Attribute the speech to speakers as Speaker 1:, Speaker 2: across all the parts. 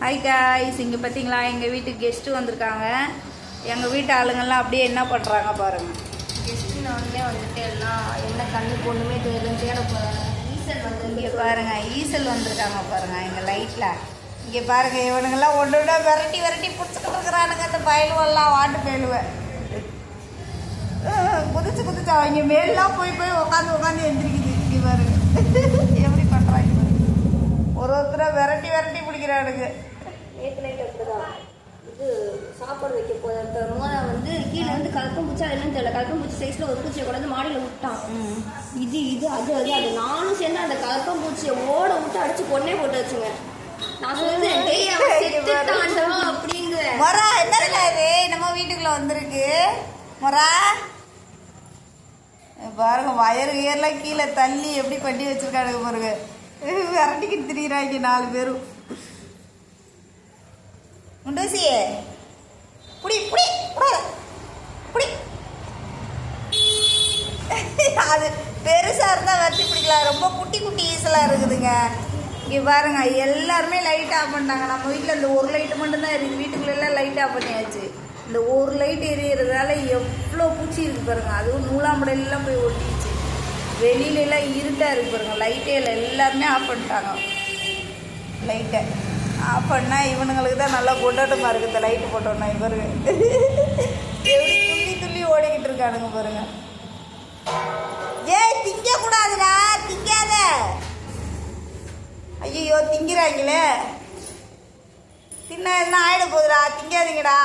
Speaker 1: Hi guys இங்கே பார்த்தீங்களா எங்கள் வீட்டுக்கு கெஸ்ட்டு வந்திருக்காங்க. எங்கள் வீட்டு ஆளுங்கெல்லாம் அப்படியே என்ன பண்ணுறாங்க பாருங்க.
Speaker 2: கெஸ்ட்டு உடனே வந்துட்டு எல்லாம் என்ன கண்ணு பொண்ணுமே தெரியல தேட போகிறாங்க ஈசல் வந்து
Speaker 1: இங்கே பாருங்க ஈசல் வந்திருக்காங்க பாருங்க எங்கள் லைட்டில் இங்கே பாருங்க இவனுங்கெல்லாம் ஒன்று ஒன்றா விரட்டி விரட்டி பிடிச்சிக்கிட்டு இருக்கிறானுங்க. அந்த பயலுவெல்லாம் வாட்டு பயலுவேன் குதிச்சு குதிச்சு அவங்க மேலாம் போய் போய் உட்காந்து உட்காந்து எந்திரிக்குது. இங்கே பாருங்க. எப்படி ஒருத்தரை விரட்டி விரட்டி பிடிக்கிறானுங்க.
Speaker 2: நேற்று நைட் அப்படிதான். இது சாப்பாடு வைக்க போகிற மோனை வந்து கீழே வந்து கலக்கம் பூச்சா என்னன்னு தெரியல. கலக்கம் பூச்சி சைஸில் ஒரு பூச்சியை கொண்டாந்து மாடியில் விட்டான். இது இது அது அது அது. நானும் சேர்ந்து அந்த கலக்கம் பூச்சியை ஓட விட்டு அடிச்சு கொன்னே போட்டு வச்சுங்க நான் சொல்லுறேன் டேய் அவன் செத்துட்டான்டா அப்படிங்கிறேன்
Speaker 1: மொரா என்னதுல இது? நம்ம வீட்டுக்குள்ள வந்திருக்கு. மொரா பாருங்க வயறு ஏர்லாம் கீழே தள்ளி எப்படி பண்ணி வச்சிருக்கானுங்க பாருங்க. விரட்டிக்கிட்டு திரியிறாங்க நாலு பேரும். முண்டூசி புடி புடி புடி அது பெருசாக இருந்தால் வச்சு பிடிக்கலாம். ரொம்ப குட்டி குட்டி ஈஸலாக இருக்குதுங்க. இங்கே பாருங்க எல்லாருமே லைட் ஆஃப் பண்ணிட்டாங்க. நம்ம வீட்டில் இந்த ஒரு லைட்டு மட்டும்தான் இருக்குது. வீட்டுக்குள்ள எல்லாம் லைட் ஆஃப் பண்ணியாச்சு. இந்த ஒரு லைட் எரியறதால எவ்வளோ பூச்சி இருக்குது பாருங்க. அதுவும் நூலாம்படையிலாம் போய் ஒட்டிடுச்சு. வெளியிலலாம் இருட்டாக இருக்கு பாருங்க. லைட்டே இல்லை. எல்லாருமே ஆஃப் பண்ணிட்டாங்க. லைட்டை ஆஃப் பண்ணால் இவனுங்களுக்கு தான் நல்லா கொண்டாட்டமாக இருக்குது இந்த லைட்டு போட்டோன்னா இவருங்க எப்படி துள்ளி துள்ளி ஓடிக்கிட்டு இருக்கானுங்க பாருங்க. ஏய் திங்க கூடாதுடா திங்காத. ஐயோ திங்கிறாங்களே. தின்ன என்ன ஆயிட போகுதுடா? திங்காதீங்கடா.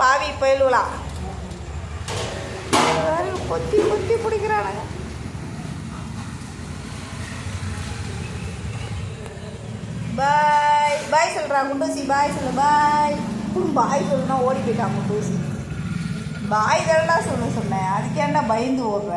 Speaker 1: பாவி போயிடுவலாம் கொத்தி கொத்தி பிடிக்கிறானுங்க பாய் பாய் சொல்கிறா குண்டூசி பாய் சொல்லு பாய். பாய் சொல்லுனா ஓடி போயிட்டான் குண்டூசி. பாய் தானடா சொல்ல சொன்னேன். அதுக்கேண்டா பயந்து ஓடுற?